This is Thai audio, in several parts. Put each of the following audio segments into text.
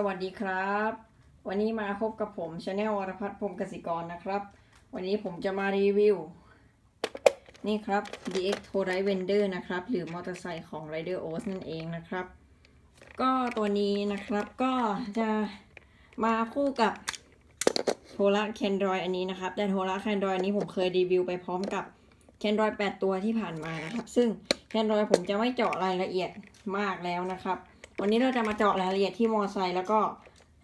สวัสดีครับ วันนี้มาพบกับผมชาแนลวรพัฒน์พรมกสิกรนะครับ วันนี้ผมจะมารีวิว นี่ครับ DX t o r i Vender นะครับ หรือมอเตอร์ไซค์ของ Rider o s นั่นเองนะครับ ก็ตัวนี้นะครับก็จะมาคู่กับโทระแคนดรอยอันนี้นะครับ แต่โทระแคนดรอยอันนี้ผมเคยรีวิวไปพร้อมกับแคนดรอย8ตัวที่ผ่านมานะครับ ซึ่งแคนดรอยผมจะไม่เจาะรายละเอียดมากแล้วนะครับ วันนี้เราจะมาเจาะรายละเอียดที่มอไซค์แล้วก็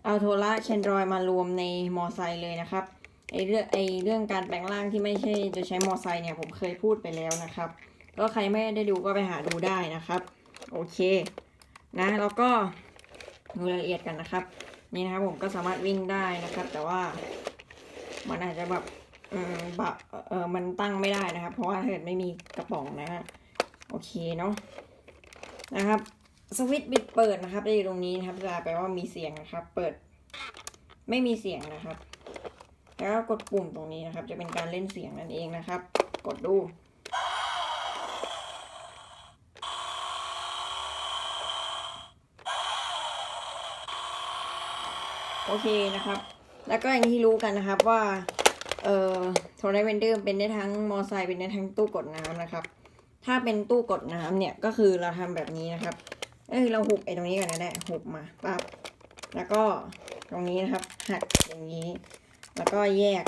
เอาโทระแคนดรอยมารวมในมอไซค์เลยนะครับไอเรื่องไอเรื่องการแปลงร่างที่ไม่ใช่จะใช้มอไซค์เนี่ยผมเคยพูดไปแล้วนะครับ ก็ใครไม่ได้ดูก็ไปหาดูได้นะครับ โอเคนะแล้วก็ดูรายละเอียดกันนะครับ นี่นะครับผมก็สามารถวิ่งได้นะครับ แต่ว่ามันอาจจะแบบอืมบะเออมันตั้งไม่ได้นะครับ เพราะว่าถ้าเกิดไม่มีกระป๋องนะฮะโอเคเนาะนะครับ สวิตช์ปิดเปิดนะครับจะอยู่ตรงนี้นะครับจะแปลว่ามีเสียงนะครับ เปิด ไม่มีเสียงนะครับ แล้วก็กดปุ่มตรงนี้นะครับ จะเป็นการเล่นเสียงนั่นเองนะครับ กดดูโอเคนะครับ แล้วก็อย่างที่รู้กันนะครับว่า เอ่อโทรไดเวนเดอร์เป็นได้ทั้งมอไซค์เป็นได้ทั้งตู้กดน้ำนะครับ ถ้าเป็นตู้กดน้ำเนี่ยก็คือเราทำแบบนี้นะครับ เอ้ยเราหุบไอ้ตรงนี้ก่อนนะแหละหุบมาปั๊บแล้วก็ตรงนี้นะครับ หักอย่างนี้ แล้วก็แยก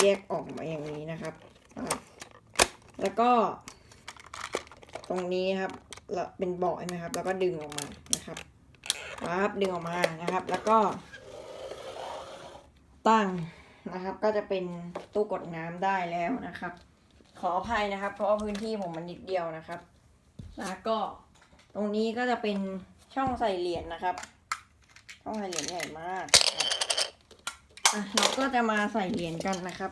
แยกออกมาอย่างนี้นะครับปั๊บแล้วก็ ตรงนี้ครับเราเป็นเบาะใช่ไหมครับ แล้วก็ดึงออกมานะครับปั๊บดึงออกมานะครับ แล้วก็ ตั้งนะครับ ก็จะเป็นตู้กดน้ำได้แล้วนะครับ ขออภัยนะครับ เพราะพื้นที่ผมมันนิดเดียวนะครับ แล้วก็ รงนี้ก็จะเป็นช่องใส่เหรียญนะครับ ช่องใส่เหรียญใหญ่มากอะเราก็จะมาใส่เหรียญกันนะครับ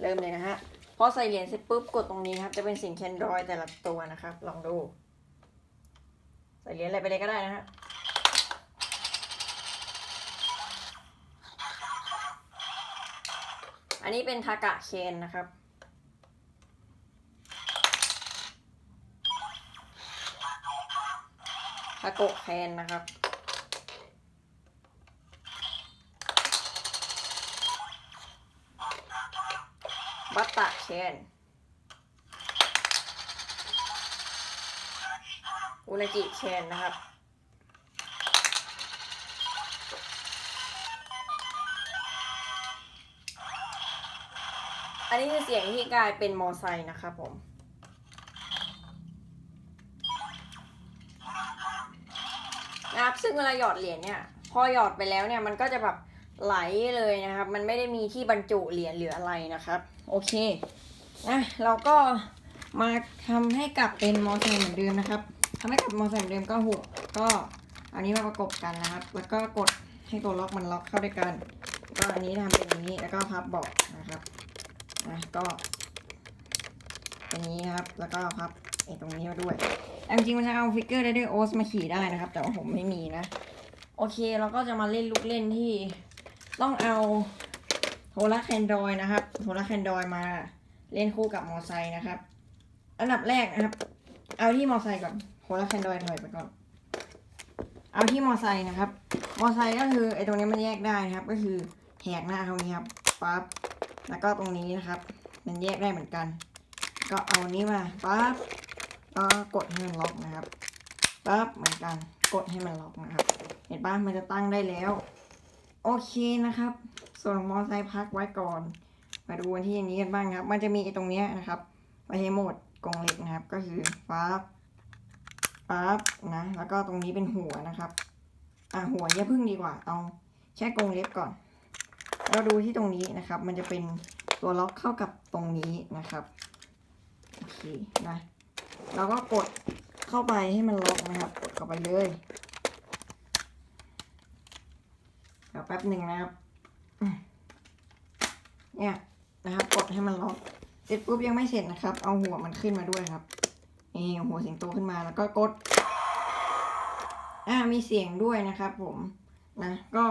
เริ่มเลยนะฮะพอใส่เหรียญเสร็จปุ๊บกดตรงนี้ครับ จะเป็นสิ่งแคนดรอยแต่ละตัวนะครับ ลองดู ใส่เหรียญอะไรไปเลยก็ได้นะฮะอันนี้เป็นทากะเคนนะครับ ทาโกะแคนนะครับ บัตตะแคนอุนาจิแคนนะครับอันนี้คือเสียงที่กลายเป็นมอไซค์นะครับผม นะครับซึ่งเวลาหยอดเหรียญเนี่ย พอหยอดไปแล้วเนี่ยมันก็จะแบบไหลเลยนะครับ มันไม่ได้มีที่บรรจุเหรียญหรืออะไรนะครับ โอเคนะเราก็มาทำให้กลับเป็นมอไซค์เหมือนเดิมนะครับทำให้กลับมอไซค์เหมือนเดิมก็หุบก็อันนี้มาประกบกันนะครับ แล้วก็กดให้ตัวล็อกมันล็อกเข้าด้วยกัน ก็อันนี้ทำเป็นอย่างนี้แล้วก็พับเบาะนะครับนะก็อย่างนี้นะครับ แล้วก็พับ ไอ้ตรงนี้มาด้วยแต่จริงๆมันจะเอาฟิกเกอร์ได้ด้วยโอสมาขี่ได้นะครับ แต่ว่าผมไม่มีนะ โอเคเราก็จะมาเล่นลูกเล่นที่ต้องเอาโทรแคนดอยนะครับโทรแคนดอยมาเล่นคู่กับมอไซค์นะครับ อันดับแรกนะครับ เอาที่มอไซค์ก่อนโทรแคนดอยถอยไปก่อน เอาที่มอไซค์นะครับ มอไซค์ก็คือไอ้ตรงนี้มันแยกได้นะครับ ก็คือแหกหน้าตรงนี้ครับปั๊บแล้วก็ตรงนี้นะครับ มันแยกได้เหมือนกัน ก็เอานี้มาปั๊บ ก็กดให้มันล็อกนะครับปั๊บเหมือนกันกดให้มันล็อกนะครับ เห็นปะมันจะตั้งได้แล้ว โอเคนะครับ ส่วนมอไซค์พักไว้ก่อน มาดูที่อันนี้กันบ้างครับ มันจะมีตรงเนี้ยนะครับไว้ให้โหมดกรงเล็กนะครับ ก็คือปั๊บปั๊บนะ แล้วก็ตรงนี้เป็นหัวนะครับ อะหัวอย่าพึ่งดีกว่า เอาแค่กรงเล็บก่อน เราดูที่ตรงนี้นะครับ มันจะเป็นตัวล็อกเข้ากับตรงนี้นะครับ โอเคนะ เราก็กดเข้าไปให้มันล็อกนะครับ กดเข้าไปเลยเดี๋ยวแป๊บหนึ่งนะครับ เนี่ยนะครับ กดให้มันล็อก เสร็จปุ๊บยังไม่เสร็จนะครับ เอาหัวมันขึ้นมาด้วยครับ นี่หัวสิงโตขึ้นมาแล้วก็กด อ่ามีเสียงด้วยนะครับ ผมนะ ก็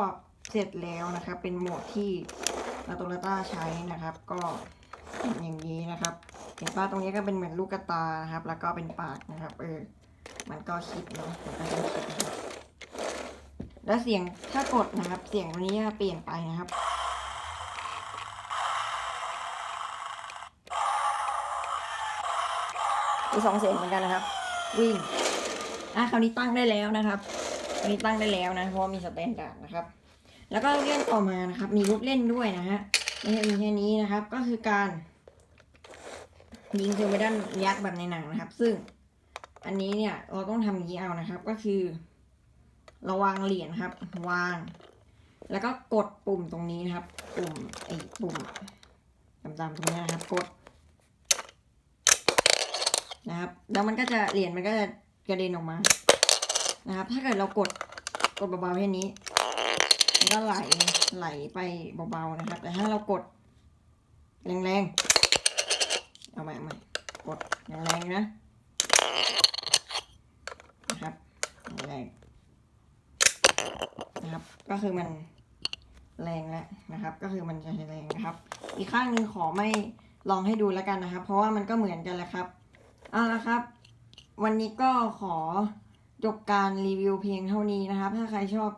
เสร็จแล้วนะครับ เป็นโหมดที่ลาโตลาต้าใช้นะครับ ก็อย่างนี้นะครับ ห็นป้าตรงนี้ก็เป็นเหมือนลูกกระตานะครับ แล้วก็เป็นปากนะครับ เออ มันก็คิดเนาะมันก็จะคิดนะครับแล้วเสียงถ้ากดนะครับ เสียงวันนี้จะเปลี่ยนไปนะครับมีสองเสียงเหมือนกันนะครับ วิ่งอะคราวนี้ตั้งได้แล้วนะครับคราวนี้ตั้งได้แล้วนะเพราะมีสแตนดาร์ดนะครับ แล้วก็เรื่องต่อมานะครับ มีลูกเล่นด้วยนะฮะไม่ใช่มีแค่นี้นะครับ ก็คือการ ยิงเซอร์ไปด้านยักษ์แบบในหนังนะครับ ซึ่งอันนี้เนี่ยเราต้องทำอย่างนี้เอานะครับ ก็คือราวางเหรียญครับ วาง แล้วก็กดปุ่มตรงนี้นะครับ ปุ่มไอ้ปุ่มดำๆตรงนี้นะครับ กด นะครับ แล้วมันก็จะเหรียญมันก็จะกระเด็นออกมา นะครับ ถ้าเกิดเรากดกดเบาๆแค่นี้มันก็ไหลไหลไปเบาๆนะครับ แต่ถ้าเรากดแรงๆ เอาใหม่เอาใหม่กดแรงๆนะนะครับแรงนะครับ ก็คือมันแรงแล้วนะครับ ก็คือมันจะแรงนะครับ อีกข้างหนึ่งขอไม่ลองให้ดูแล้วกันนะครับ เพราะว่ามันก็เหมือนกันแหละครับเอาละครับ วันนี้ก็ขอจบการรีวิวเพียงเท่านี้นะครับ ถ้าใครชอบ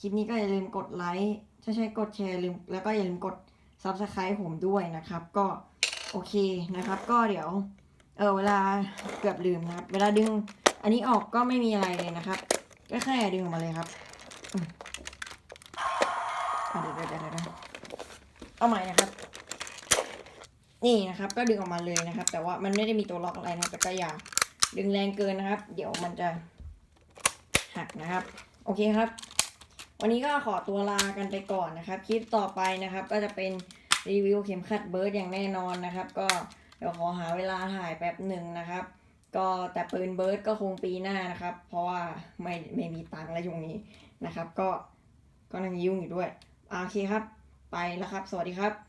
คลิปนี้ก็อย่าลืมกดไลค์ถ้าใช่กดแชร์ลืมแล้วก็อย่าลืมกด Subscribe ผมด้วยนะครับ ก็ โอเคนะครับ ก็เดี๋ยว เออเวลาเกือบลืมนะครับ เวลาดึง อันนี้ออกก็ไม่มีอะไรเลยนะครับก็แค่ดึงออกมาเลยครับเดี๋ยวเดี๋ยวเดี๋ยวเอาใหม่นะครับ นี่นะครับ ก็ดึงออกมาเลยนะครับ แต่ว่ามันไม่ได้มีตัวล็อกอะไรนะแต่ก็อย่าดึงแรงเกินนะครับ เดี๋ยวมันจะหักนะครับ โอเคครับ วันนี้ก็ขอตัวลากันไปก่อนนะครับ คลิปต่อไปนะครับ ก็จะเป็น รีวิวเข็มขัดเบิร์ดอย่างแน่นอนนะครับ ก็เดี๋ยวขอหาเวลาถ่ายแป๊บหนึ่งนะครับ ก็แต่ปืนเบิร์ดก็คงปีหน้านะครับ เพราะว่าไม่ไม่มีตังค์แล้วช่วงนี้นะครับ ก็ก็นั่งยุ่งอยู่ด้วยโอเคครับ ไปแล้วครับ สวัสดีครับ